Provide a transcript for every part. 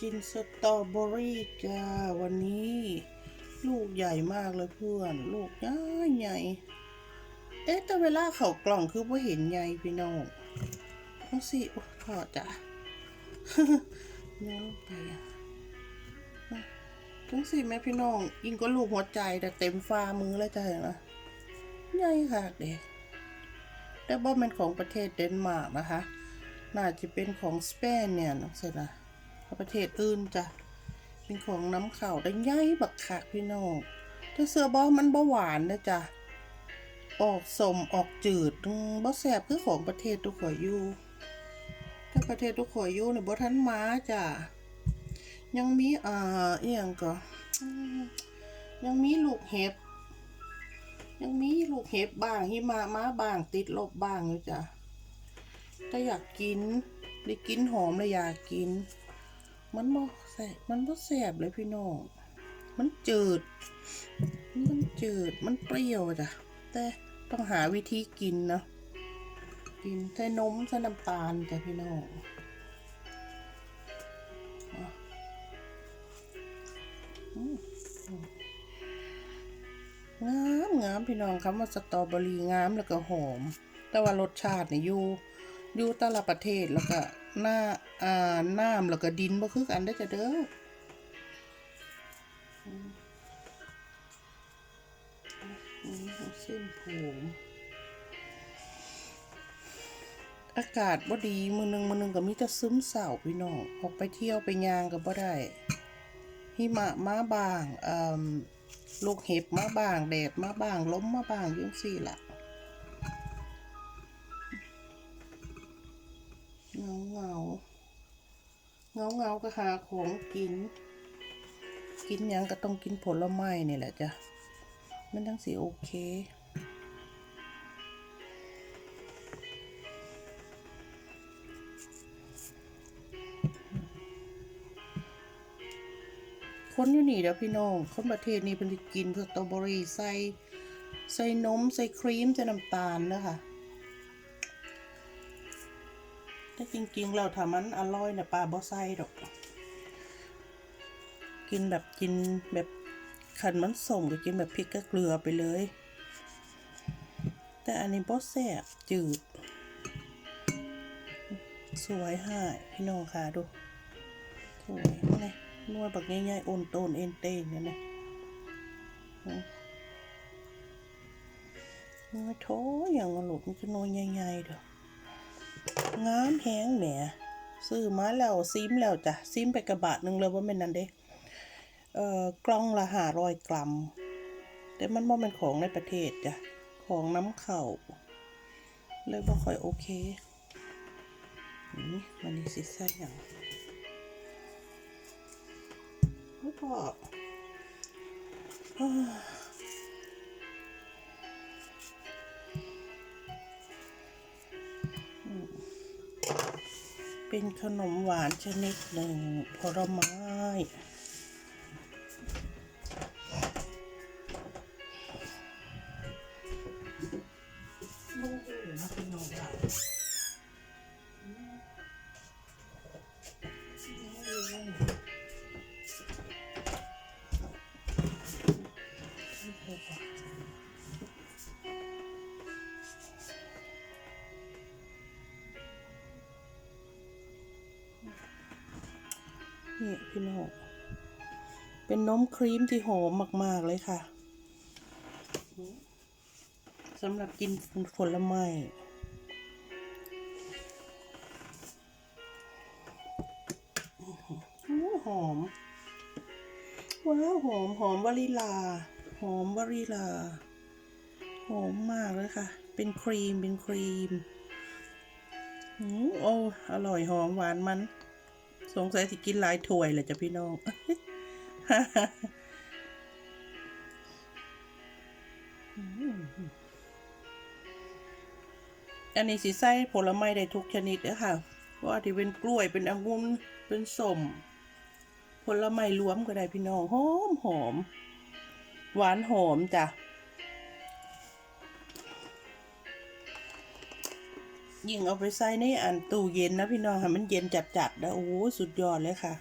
กินสตรอเบอรี่จ้าวันนี้ ลูกใหญ่มากเลยเพื่อน ลูกใหญ่ใหญ่เอ๊ะแต่เวลาเขากล่องคือว่าเห็นใหญ่พี่น้องต้องสิโอ้พอจ้ะน้องไปอะต้องสิแม่พี่น้องยิงก็ลูกหัวใจแต่เต็มฟ้ามือแล้วจ้ะเห็นไหมใหญ่ค่ะเด็กแต่บ่เป็นของประเทศเดนมาร์กนะคะ น่าจะเป็นของสเปนเนี่ยน้องเสร็จนะ ประเทศอื่นจ้ะเป็นของน้ำเข่าได้ใหญ่บักคักพี่น้องแต่เสือบอมันบ่หวานนะจ๊ะออกสมออกจืดอืมบ่แสบคือของประเทศทุกข่อยอยู่ถ้าประเทศทุกข่อยอยู่เนี่ยบ่ทันมาจ้ะยังมีอ่าเอียงก็อืมยังมีลูกเห็บ ยังมีลูกเห็บบ้างหิมะมาบ้างติดลบบ้างอยู่จ้ะถ้าอยากกินได้กินหอมเลยอยากกิน มันบ่แสบมันบ่แสบเลยพี่น้อง มันจืด มันจืด มันเปรี้ยวจ้ะ แต่ต้องหาวิธีกินเนาะ กินใส่นมใส่น้ำตาลจ้ะพี่น้องงามงามพี่น้องคำว่าสตรอเบอรี่งามแล้วก็หอม แต่ว่ารสชาติเนี่ยอยู่อยู่แต่ละประเทศแล้วก็ หน้าอ่าน้ำแล้วก็ดินบ่คือกันได้จ้ะเด้อเส้นผมอากาศบ่ดีมือหนึงมือหนึงก็มีแต่ซึมเศร้าพี่น้องออกไปเที่ยวไปยางก็บ่ได้หิมะมาบางอ่าลูกเห็บมาบาง แดดมาบางล้มมาบางยุ่จังสี่ล่ะ เงาเงาก็หาของกิน กินยังก็ต้องกินผลไม้นี่แหละจ้ะ มันทั้งสีโอเคคนอยู่นี่เด้อพี่น้อง คนประเทศนี้เป็นกินสตรอเบอรี่ใส่ใส่นม ใส่ครีม ใส่น้ำตาลนะคะ ถ้าจริงๆเราถ้ามันอร่อยเนี่ยป้าบ่ใส่ดอก กินแบบกินแบบขันมันส่งก็กินแบบพริกกับเกลือไปเลย แต่อันนี้บ่แซ่บจืด สวยห่ายพี่น้องค่ะดู สวยนี่นวดแบบง่ายๆโอนโตนเอ็นเต้นเนี่ยนะอืมนวดโถอย่างอร่อยมันจะนวดง่ายๆเด้อ งามแฮงแหมซื้อมาแล้วซิมแล้วจ้ะซิมไปกระบะหนึ่งเลยว่าเป็นนั่นเด้เอ่อกล่องละห้าร้อยกรัม แต่มันบ่เป็นของในประเทศจ้ะ ของน้ำเข่า เลยบ่ค่อยโอเค นี่มันนี่สิใส่หยังไม่พอ เป็นขนมหวานชนิดหนึ่งผลไม้ลูกเหลือเป็นนมหวาน นี่พี่น้องเป็นนมครีมที่หอมมาก ๆ เลยค่ะสำหรับกินผลไม้หอม ว้าวหอมหอมวานิลา หอมวานิลา หอมมากเลยค่ะ เป็นครีมเป็นครีมอือโอ้อร่อยหอมหวานมัน สงสัยสิกินหลายถ้วยเลยจ้ะพี่น้องอันนี้สิใส่ผลไม้ได้ทุกชนิดเลยค่ะ ว่าที่เป็นกล้วยเป็นองุ่นเป็นส้มผลไม้รวมก็ได้พี่น้องหอมหอม หวานหอมจ้ะ ยิ่งเอาไปใส่ในอันตู้เย็นนะพี่น้องค่ะมันเย็นจัดๆนะโอ้โหสุดยอดเลยค่ะ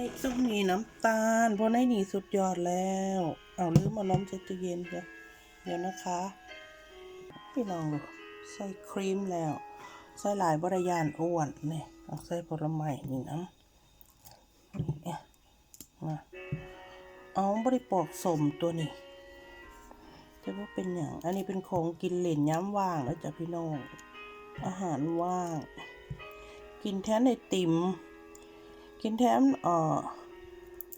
ไม่ต้องมีน้ำตาล เพราะในนี่สุดยอดแล้ว เอาลืมเอาน้ำใส่ตู้เย็นเดี๋ยวเดี๋ยวนะคะพี่น้องใส่ครีมแล้ว ใส่หลายบริยานอ้วนนี่เอาใส่ผลไม้นี่น้ำนี่มาเอาบริปอกสมตัวนี้จะว่าเป็นอย่างอันนี้เป็นของกินเหล่นย้ำว่างแล้วจ้ะพี่น้องอาหารว่าง กินแทนไอติม กินแทนเอ่อ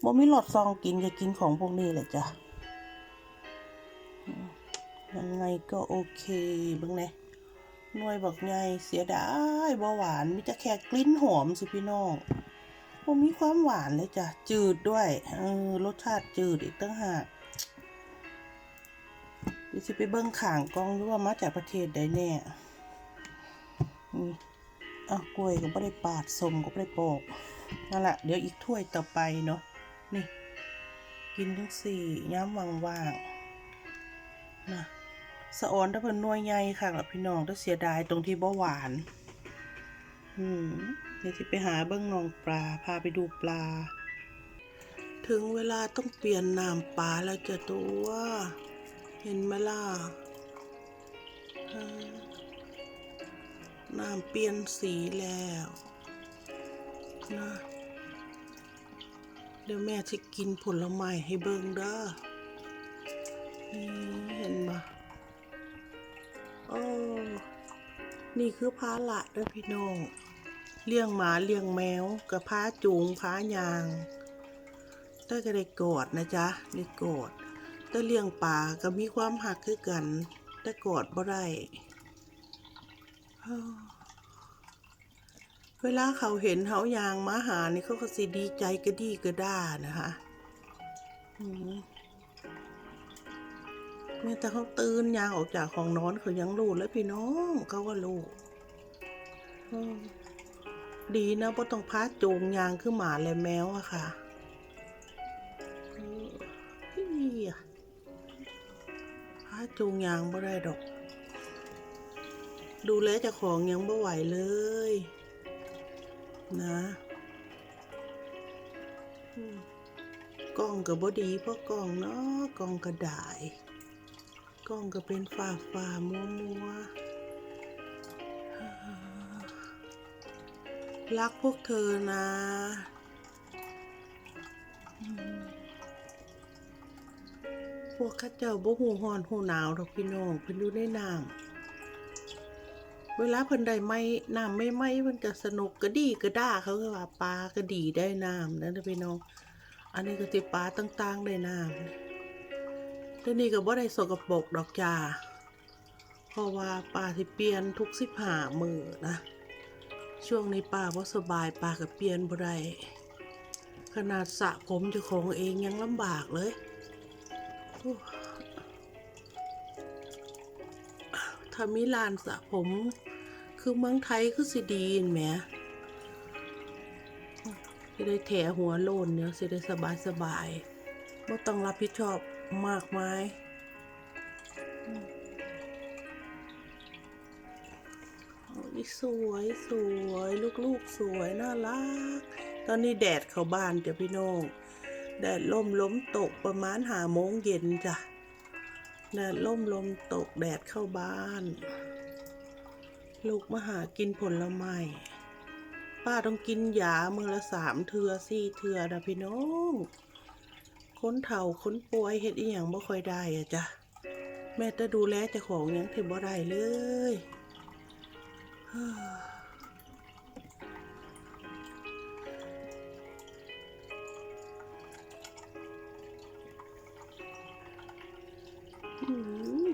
บ่มีหลอดซองกินก็กินของพวกนี้แหละจ้ะยังไงก็โอเคเบ้างไงหน่วยบอกไงเสียดายบ่หวานมีแต่แค่กลิ่นหอมสิพี่น้องบ่มีความหวานเลยจ้ะ จืดด้วยเออรสชาติจืดอีกตั้งหากดี๋ยวสิไปเบิ่งข่างกองดูว่ามาจากประเทศใดแน่นี่อะกล้วยก็ไม่ได้ปาดสมก็ไม่ได้ปอก นั่นแหละเดี๋ยวอีกถ้วยต่อไปเนาะนี่ กินทั้งสี่ย้ำว่างๆนะสะออนถ้าเพิ่นน่วยใหญ่ค่ะกับพี่น้องถ้าเสียดายตรงที่บ่หวาน อืมเดี๋ยวจะไปหาเบิ้องนองปลา พาไปดูปลา ถึงเวลาต้องเปลี่ยนน้ำปลาแล้วจ้ะตัว เห็นไหมล่ะน้ำเปลี่ยนสีแล้ว นะ เดี๋ยวแม่จะกินผลไม้ให้เบิ่งเด้อนี่เห็นปะโอ้นี่คือพาละเด้อพี่น้อง เลี้ยงหมาเลี้ยงแมวกับพาจูงพายางแต่ก็ได้กอดนะจ๊ะได้กอดแต่เลี้ยงป่าก็มีความหักคือกัน แต่กอดบ่ได้ เวลาเขาเห็นเขายางมาหานี่เขาก็สิดีใจกระดีกระด้านะคะอืมแม้แต่เขาตื่นยางออกจากของนอนเขายังรู้แล้วพี่น้องเขาก็รู้ดีนะเพราะต้องพาจูงยางขึ้นหมาและแมวอะค่ะพี่อะพาจูงยางไม่ได้ดอก ดูแลจ้าของยังไม่ไหวเลย นะกล้องกับบดีเพราะกล้องเนาะกล้องกระดาษกล้องก็เป็นฝ่าฝ่ามัวมัวรักพวกเธอนะพวกข้าเจ้าบ่หูหอนหูหนาวดอกพี่น้องเพิ่นอยู่ในน้ำ เวลาเพิ่นได้ไม่น้ำไม่ไหมเพิ่นก็สนุกก็ดีก็ด่าเขาก็ว่าปลาก็ดีได้น้ำนั่นพี่น้อง อันนี้ก็สิปลาต่างๆได้น้ำแต่นี่ก็บ่ได้สกปรกดอกจ้าเพราะว่าปลาที่เปลี่ยนทุกสิบห้ามือนะ ช่วงนี้ปลาบ่สบายปลาก็เปลี่ยนบ่ได้ขนาดสระผมเจ้าของเองยังลำบากเลยามีลานสระผม คือเมืองไทยคือสิดีนแหมจะได้แถหัวโลนเนี่ยสิได้สบายสบายไม่ต้องรับผิดชอบมากมายอืมโอ้ยสวยสวยลูกๆสวยน่ารัก ตอนนี้แดดเข้าบ้านจ้ะพี่น้อง แดดล่มล้มตกประมาณหาโมงเย็นจ้ะ แดดล่มลมตกแดดเข้าบ้าน ลูกมาหากินผลไม้ป้าต้องกินยามือละสามเทือสี่เทือนะพี่น้องค้นเถ่าค้นป่วยเฮ็ดอีหยังบ่ค่อยได้อะจ้ะแม่จะดูแลเจ้าของยังถึงบ่ได้เลย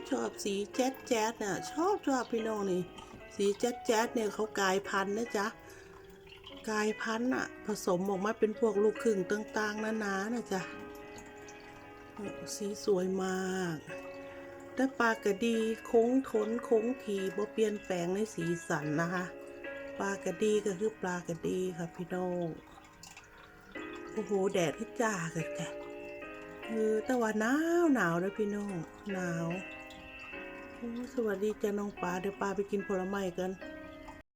ชอบสีแจ๊ดแจ๊ดน่ะ ชอบชอบพี่น้องนี่ สีแจ๊ดแจ๊ดเนี่ยเขากลายพันธุ์นะจ๊ะกลายพันธุ์อะ ผสมออกมาเป็นพวกลูกครึ่งต่างๆนานานะจ๊ะสีสวยมากแต่ปลากระดีโค้งทนโค้งทีบ่เปลี่ยนแปลงในสีสันนะคะปลากระดีก็คือปลากระดีค่ะพี่น้องโอ้โหแดดที่จ้ากันแก เออแต่ว่าหนาวหนาวนะพี่น้องหนาวสวัสดีจ้าน้องปลาเดี๋ยวปลาไปกินผลไม้กัน